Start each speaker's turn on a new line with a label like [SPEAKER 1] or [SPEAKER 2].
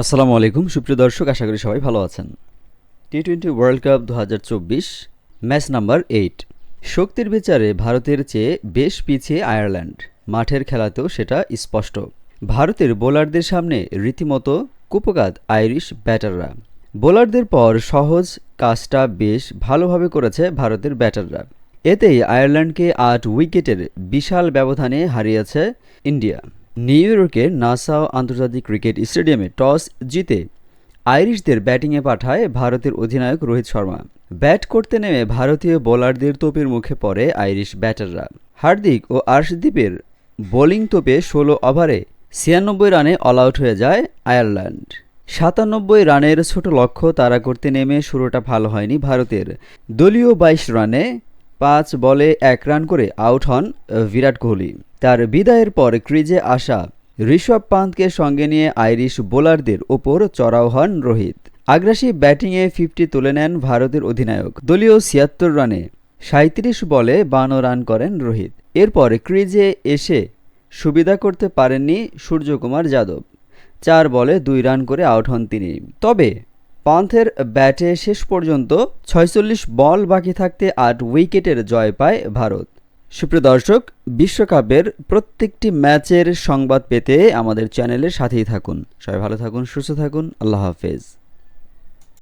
[SPEAKER 1] আসসালামু আলাইকুম। সুপ্রিয় দর্শক, আশা করি সবাই ভালো আছেন। টি টোয়েন্টি ওয়ার্ল্ড কাপ দু হাজার চব্বিশ ম্যাচ নাম্বার এইট শক্তির বিচারে ভারতের চেয়ে বেশ পিছিয়ে আয়ারল্যান্ড। মাঠের খেলাতেও সেটা স্পষ্ট। ভারতের বোলারদের সামনে রীতিমতো কুপকাত আইরিশ ব্যাটাররা। বোলারদের পর সহজ কাজটা বেশ ভালোভাবে করেছে ভারতের ব্যাটাররা। এতেই আয়ারল্যান্ডকে আট উইকেটের বিশাল ব্যবধানে হারিয়েছে ইন্ডিয়া। নিউ ইয়র্কের নাসাও আন্তর্জাতিক ক্রিকেট স্টেডিয়ামে টস জিতে আইরিশদের ব্যাটিংয়ে পাঠায় ভারতের অধিনায়ক রোহিত শর্মা। ব্যাট করতে নেমে ভারতীয় বোলারদের তোপের মুখে পড়ে আইরিশ ব্যাটাররা। হার্দিক ও আর্শদীপের বোলিং তোপে ষোলো ওভারে ছিয়ানব্বই রানে অল আউট হয়ে যায় আয়ারল্যান্ড। সাতানব্বই রানের ছোট লক্ষ্য তারা করতে নেমে শুরুটা ভালো হয়নি ভারতের। দলীয় বাইশ রানে পাঁচ বলে এক রান করে আউট হন বিরাট কোহলি। তার বিদায়ের পর ক্রিজে আসা ঋষভ পান্তকে সঙ্গে নিয়ে আইরিশ বোলারদের ওপর চড়াও হন রোহিত। আগ্রাসী ব্যাটিংয়ে ফিফটি তুলে নেন ভারতের অধিনায়ক। দলীয় ছিয়াত্তর রানে সাঁত্রিশ বলে বান্ন রান করেন রোহিত। এরপর ক্রিজে এসে সুবিধা করতে পারেননি সূর্যকুমার যাদব। চার বলে দুই রান করে আউট হন তিনি। তবে পান্থের ব্যাটে শেষ পর্যন্ত ছয়চল্লিশ বল বাকি থাকতে আট উইকেটের জয় পায় ভারত। সুপ্রিয় দর্শক, বিশ্বকাপের প্রত্যেকটি ম্যাচের সংবাদ পেতে আমাদের চ্যানেলের সাথেই থাকুন। সবাই ভালো থাকুন, সুস্থ থাকুন। আল্লাহ হাফেজ।